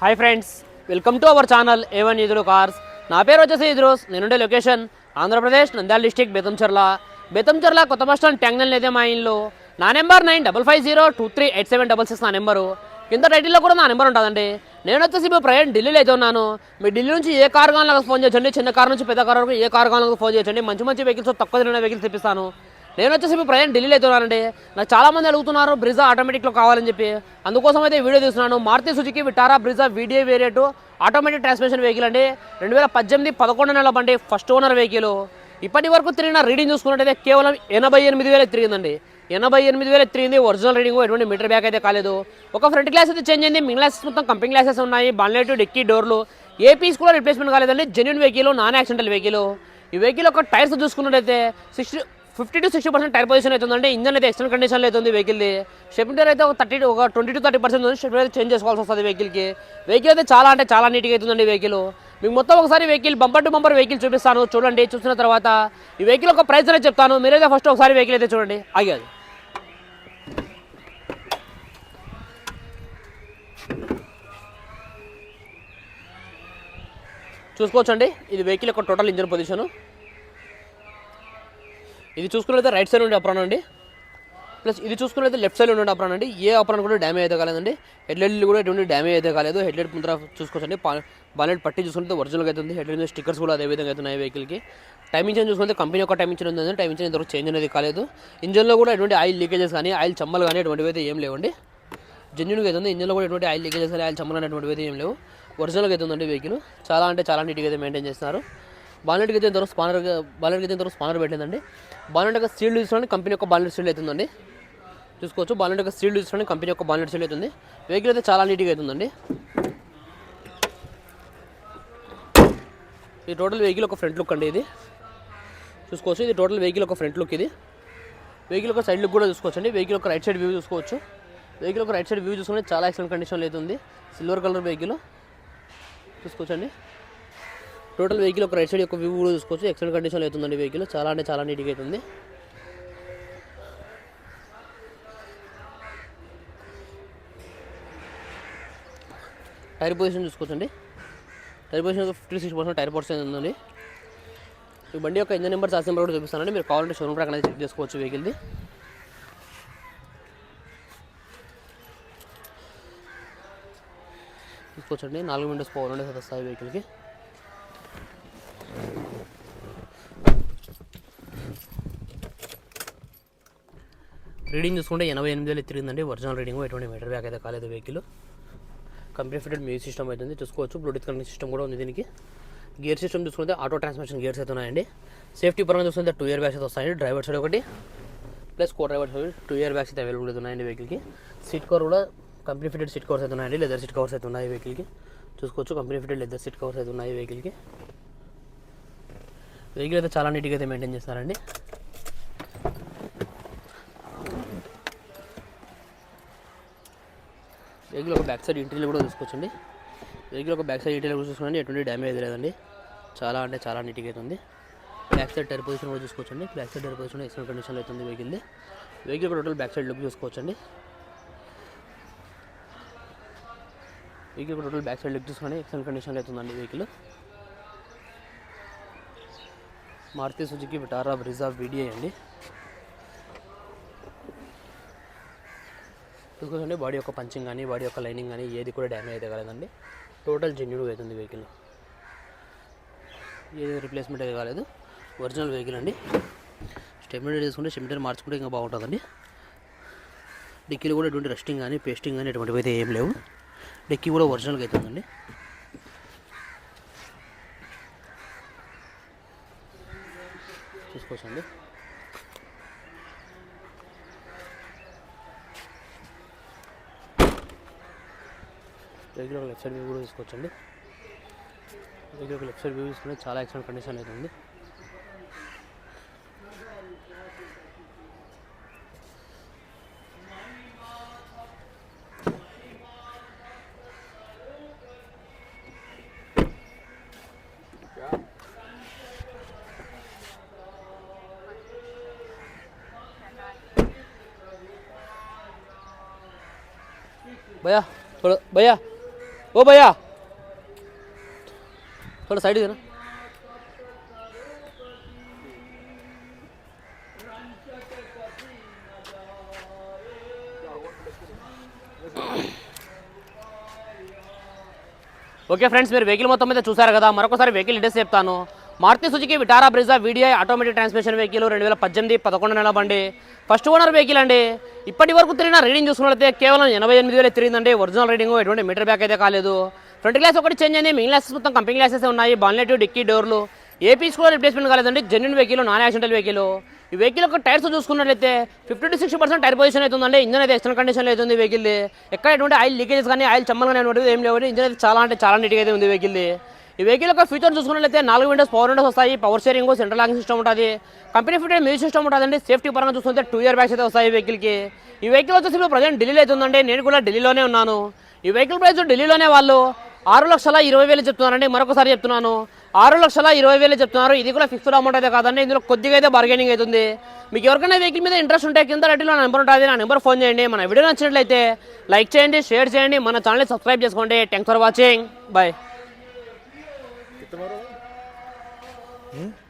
Hi friends welcome to our channel A one ఇదురు cars నా పేరు వచ్చేసి ఇద్రోస్ నేనుండే లొకేషన్ ఆంధ్రప్రదేశ్ నంద్యాల డిస్టిక్ బెతంచర్ల బెతంచర్ల కొత్త బస్ స్టాండ్ ట్యాంగ్నల్ అయితే మా ఇంట్లో నా number nine double five zero two three eight seven double six నా నెంబరు కింద టైటిల్లో కూడా నా నెంబర్ ఉంటుందండి. నేను వచ్చేసి ఇప్పుడు ప్రయాణం ఢిల్లీలో అయితే ఉన్నాను. మీ ఢిల్లీ నుంచి ఏ కార్ కావాలన్నా ఫోన్ చేయొచ్చండి? చిన్న కార్ నుంచి పెద్ద కార్ వరకు ఏ కార్ కావాలన్నా ఫోన్ చేయొచ్చండి? మంచి మంచి వెహికల్స్ తక్కువ తిరిగిన వెహికల్స్ తెప్పిస్తాను. నేను వచ్చేసి ఇప్పుడు ప్రయాణం ఢిల్లీలో అవుతున్నానండి నాకు చాలా మంది అడుగుతున్నారు బ్రిజా ఆటోమేటిక్లో కావాలని చెప్పి. అందుకోసం అయితే వీడియో తీస్తున్నాను. Maruti Suzuki Vitara Brezza video variant automatic transmission vehicle అండి. రెండు వేల పద్దెనిమిది పదకొండు నెలల బండి ఫస్ట్ ఓనర్ వెహికల్. ఇప్పటి వరకు తిరిగిన రీడింగ్ చూసుకున్నట్టయితే కేవలం ఎనభై ఎనిమిది వేలు తిరిగిందండి. ఎనభై ఎనిమిది వేలు తిరిగింది. ఒరిజినల్ రీడింగ్ ఎటువంటి మీటర్ బ్యాక్ అయితే కాలేదు. ఒక ఫ్రంట్ గ్లాస్ అయితే చేంజ్ అయింది. మిగిలిన గ్లాసెస్ మొత్తం కంపెనీ గ్లాసెస్ ఉన్నాయి. బాన్లెట్ డిక్కీ డోర్లు. ఏ పీస్ కూడా రిప్లేస్మెంట్ కాలేదండి. Genuine vehicle non accidental vehicle ఈ వెహికల్ ఒక టైర్స్ చూసుకున్నట్టయితే sixty fifty to sixty percent tyre position అవుతుందంటే ఇంజన్ అయితే ఎక్స్టర్నల్ కండిషన్లో అవుతుంది వెహికల్ది షెప్టర్ అయితే ఒక థర్టీ ఒక ట్వంటీ టు థర్టీ పర్సెంట్ ఉంది. షెప్టర్ అయితే చేంజ్ చేసుకోవాల్సి వస్తుంది వెహికల్కి వెహికల్ అయితే చాలా అంటే చాలా నీట్గా అవుతుందండి వెహికల్ మీకు మొత్తం ఒకసారి vehicle bumper to bumper vehicle చూపిస్తాను. చూడండి చూసిన తర్వాత ఈ వెహికల్ ఒక ప్రైస్ అనేది చెప్తాను. మీరైతే ఫస్ట్ ఒకసారి వెహికల్ అయితే చూడండి. ఆగేది చూసుకోవచ్చండి. ఇది వెహికల్ యొక్క టోటల్ ఇంజన్ పొజిషను ఇది చూసుకున్నట్లయితే రైట్ సైడ్ ఉండే అప్రాన్ అండి. ప్లస్ ఇది చూసుకున్నట్లయితే లెఫ్ట్ సైడ్ ఉండే అప్రాన్ అండి. ఏ అప్రాన్ కూడా డ్యామేజ్ అయితే కాలేదండి. హెడ్లైట్లు కూడా ఎటువంటి డ్యామేజ్ అయితే కాలేదు. హెడ్లైట్ ముందర చూసుకోవచ్చండి. బాలెట్ పట్టి చూసుకుంటే ఒరిజినల్గా అయితే ఉంది. హెడ్లైట్ స్టిక్కర్స్ కూడా అదే విధంగా అవుతున్నాయి వెహికల్కి టైమింగ్ చేంజ్ చూసుకుంటే కంపెనీ యొక్క టైం చేంజ్ ఉంది టైమింగ్ చేంజ్ ఇంతవరకు చేంజ్ అనేది కాలేదు. ఇంజన్లో కూడా ఎటువంటి ఆయిల్ లీకేజెస్ కానీ ఆయిల్ చమ్మలు కానీ ఎటువంటివి అయితే ఏం లేవండి. జెన్యున్గా అయితే ఉంది. ఇంజన్లో కూడా ఎటువంటి ఆయిల్ లీకేజెస్ కానీ ఆయిల్ చమ్మలు అనేటువంటివి అయితే ఏం లేవు. ఒరిజినల్గా అయితే ఉందండి వెహికల్ చాలా అంటే చాలా నీట్గా అయితే మెయింటైన్ చేస్తున్నారు. బాలెట్కి అయితే ఇంతవరకు స్పానర్ బాలెట్కి అయితే ఇంతవరకు స్పానర్ పెట్టిందండి. బాలెట్ యొక్క సీల్డ్ చూసుకోండి కంపెనీ యొక్క బాలెట్ సీల్డ్ అవుతుందండి చూసుకోవచ్చు బాలెట్ యొక్క సీల్డ్ చూసుకోండి కంపెనీ యొక్క బాలెట్ సీల్డ్ అవుతుంది వెహికల్ అయితే చాలా నీట్గా అవుతుందండి ఈ టోటల్ వెహికల్ ఒక ఫ్రంట్ లుక్ అండి ఇది. చూసుకోవచ్చు ఇది టోటల్ వెహికల్ ఒక ఫ్రంట్ లుక్ ఇది. వెహికల్ ఒక సైడ్ లుక్ కూడా చూసుకోవచ్చు అండి వెహికల్ ఒక రైట్ సైడ్ వ్యూ చూసుకోవచ్చు. వెహికల్ ఒక రైట్ సైడ్ వ్యూ చూసుకుంటే చాలా ఎక్సలెంట్ కండిషన్లో అవుతుంది సిల్వర్ కలర్ వెహికల్ చూసుకోవచ్చండి. టోటల్ వెహికల్ ఒక రైట్ సైడ్ యొక్క వ్యూ కూడా చూసుకోవచ్చు. ఎక్సలెంట్ కండిషన్లో అవుతుందండి వెహికల్. చాలా అంటే చాలా నీట్గా అవుతుంది. టైర్ పొజిషన్ చూసుకోవచ్చండి. Tyre position fifty six percent tyre position ఉందండి. ఈ బండి యొక్క ఇంజన్ నెంబర్ చార్జ్ నెంబర్ కూడా చూపిస్తానండి. మీరు కావాలంటే షోరూమ్ ప్రకారం చెక్ చేసుకోవచ్చు వెహికల్ది. చూసుకోవచ్చండి. నాలుగు విండోస్ పవర్ ఉండే వస్తాయి వెహికల్కి. రీడింగ్ చూసుకుంటే ఎనభై ఎనిమిది వేలు తిరిగిందండి ఒరిజినల్ రీడింగ్ ఎటువంటి మీటర్ బ్యాక్ అయితే కాలేదు vehicle. Company fitted music system అవుతుంది చూసుకోవచ్చు. బ్లూటూత్ కనెక్ట్ సిస్టమ్ కూడా ఉంది దీనికి. గేర్ సిస్టమ్ చూసుకుంటే ఆటో ట్రాన్స్మిషన్ గేర్స్ అయితే ఉన్నాయండి. సేఫ్టీ పరంగా చూసుకుంటే టూ ఇయర్ బ్యాగ్స్ అయితే వస్తాయండి. డ్రైవర్ సైడ్ ఒకటి. Plus co driver side two air bags అయితే అవైలబుల్ ఉన్నాయండి వెహికల్కి. సీట్ కవర్ కూడా కంపెనీ ఫిటెడ్ సీట్ కవర్స్ అయితే ఉన్నాయండి. లెదర్ సీట్ కవర్స్ అయితే ఉన్నాయి వెహికల్కి. చూసుకోవచ్చు. Company fitted leather seat covers అయితే ఉన్నాయి వెహికల్కి. వెహికల్ అయితే చాలా నీట్గా అయితే మెయింటైన్ చేస్తారండి వెహికల్ ఒక బ్యాక్ సైడ్ ఇంటీరియర్ కూడా చూసుకోవచ్చండి. వెహికల్ ఒక బ్యాక్ సైడ్ ఇంటీరియర్ కూడా చూసుకోండి ఎటువంటి డ్యామేజ్ లేదండి. చాలా అంటే చాలా నీట్గా అవుతుంది బ్యాక్ సైడ్ టైర్ పొజిషన్ కూడా చూసుకోవచ్చండి. Back side tyre position excellent కండిషన్లో అవుతుంది వెహికల్ది వెహికల్ కూడా టోటల్ బ్యాక్ సైడ్ లుక్ చూసుకోవచ్చండి. వెహికల్ కూడా టోటల్ బ్యాక్ సైడ్ లుక్ చూసుకొని ఎక్సలెంట్ కండిషన్లో అవుతుందండి vehicle. Maruti Suzuki Vitara Brezza video అండి. చూసుకోండి బాడీ యొక్క పంచింగ్ కానీ బాడీ యొక్క లైనింగ్ కానీ ఏది కూడా డ్యామేజ్ అయితే కాలేదండి. టోటల్ జెన్యున్గా అవుతుంది వెహికల్. ఏది రిప్లేస్మెంట్ అయితే కాలేదు. ఒరిజినల్ వెహికల్ అండి. స్టెమినర్ తీసుకుంటే స్టెమినర్ మార్చుకుంటే ఇంకా బాగుంటుందండి. డిక్కీలు కూడా ఎటువంటి రెస్టింగ్ కానీ పేస్టింగ్ కానీ ఎటువంటివి అయితే ఏం లేవు. డిక్కీ కూడా ఒరిజినల్గా అవుతుందండి చూసుకోవచ్చండి వెహికల్ ఒక లెఫ్ట్ సైడ్ వ్యూ కూడా తీసుకోవచ్చండి వెహికల్ ఒక లెఫ్ట్ సైడ్ వ్యూ తీసుకుంటే చాలా ఎక్సలెంట్ కండిషన్ అయితే ఉంది భయ్యా थोड़ा भैया ओ भैया थोड़ा साइड देना ఓకే ఫ్రెండ్స్ మీరు వెహికల్ మొత్తం మీద చూసారు కదా మరొకసారి వెహికల్ డీటెయిల్స్ చెప్తాను Maruti Suzuki Vitara Brezza video automatic transmission vehicle రెండు వేల పద్దెనిమిది పదకొండు నెల బండి. ఫస్ట్ ఓనర్ వెహికల్ అండి. ఇప్పటి వరకు తిరిగిన రీడింగ్ చూసుకున్నట్లయితే కేవలం ఎనభై ఎనిమిది వేలు తిరిగిందండి. ఒరిజినల్ రీడింగ్ ఎటువంటి మీటర్ బ్యాక్ అయితే కాలేదు. ఫ్రంట్ గ్లాస్ ఒకటి చేంజ్ అయింది. మిగిలిన గ్లాసెస్ మొత్తం కంపెనీ గ్లాసెస్ ఉన్నాయి. బాన్లెట్ డిక్కీ డోర్లు. ఏపీస్ కూడా రిప్లేస్మెంట్ కాలేదండి. Genuine vehicle non accidental vehicle ఈ వెహికల్ యొక్క టైర్స్ చూసుకున్నట్లయితే fifty to sixty percent tyre position అవుతుందండి. ఇంజన్ అయితే ఎక్స్టర్నల్ కండిషన్ అవుతుంది వెహికల్ ఎక్కడ ఎటువంటి ఆయిల్ లీకేజెస్ కానీ ఆయిల్ చమ్మలు కానీ ఏం లేవండి. ఇంజన్ అయితే చాలా అంటే చాలా నీట్గా అయితే ఉంది వెహికల్ ఈ వెహికల్ యొక్క ఫీచర్ చూసుకున్నట్లయితే నాలుగు విండోస్ పవర్ విండోస్ వస్తాయి. Power steering central locking system ఉంటుంది. కంపెనీ ఫిటెడ్ మ్యూజిక్ సిస్టమ్ ఉంటుందండి. సేఫ్టీ పరంగా చూసుకుంటే టూ ఇయర్ బ్యాగ్స్ అయితే వస్తాయి ఈ వెహికల్కి ఈ వెహికల్ వచ్చేసి ఇప్పుడు ప్రజెంట్ ఢిల్లీలో అవుతుందండి నేను కూడా ఢిల్లీలోనే ఉన్నాను. ఈ వెహికల్ ప్రైస్ ఢిల్లీలోనే వాళ్ళు ఆరు లక్షల ఇరవై వేలు చెప్తున్నారండి. మరొకసారి చెప్తున్నాను. ఆరు లక్షల ఇరవై వేలు చెప్తున్నారు. ఇది కూడా ఫిక్స్డ్ అమౌంట్ అయితే కాదండి. ఇందులో కొద్దిగా అయితే బార్గెనింగ్ అవుతుంది మీకు ఎవరికైనా వెహికల్ మీద ఇంట్రెస్ట్ ఉంటే కింద రెడ్డిలో నా నెంబర్ ఉంటుంది. నా నెంబర్ ఫోన్ చేయండి. మన వీడియో నచ్చినట్లయితే లైక్ చేయండి షేర్ చేయండి. మన ఛానల్ సబ్స్క్రైబ్ చేసుకోండి. Thanks for watching bye Yeah.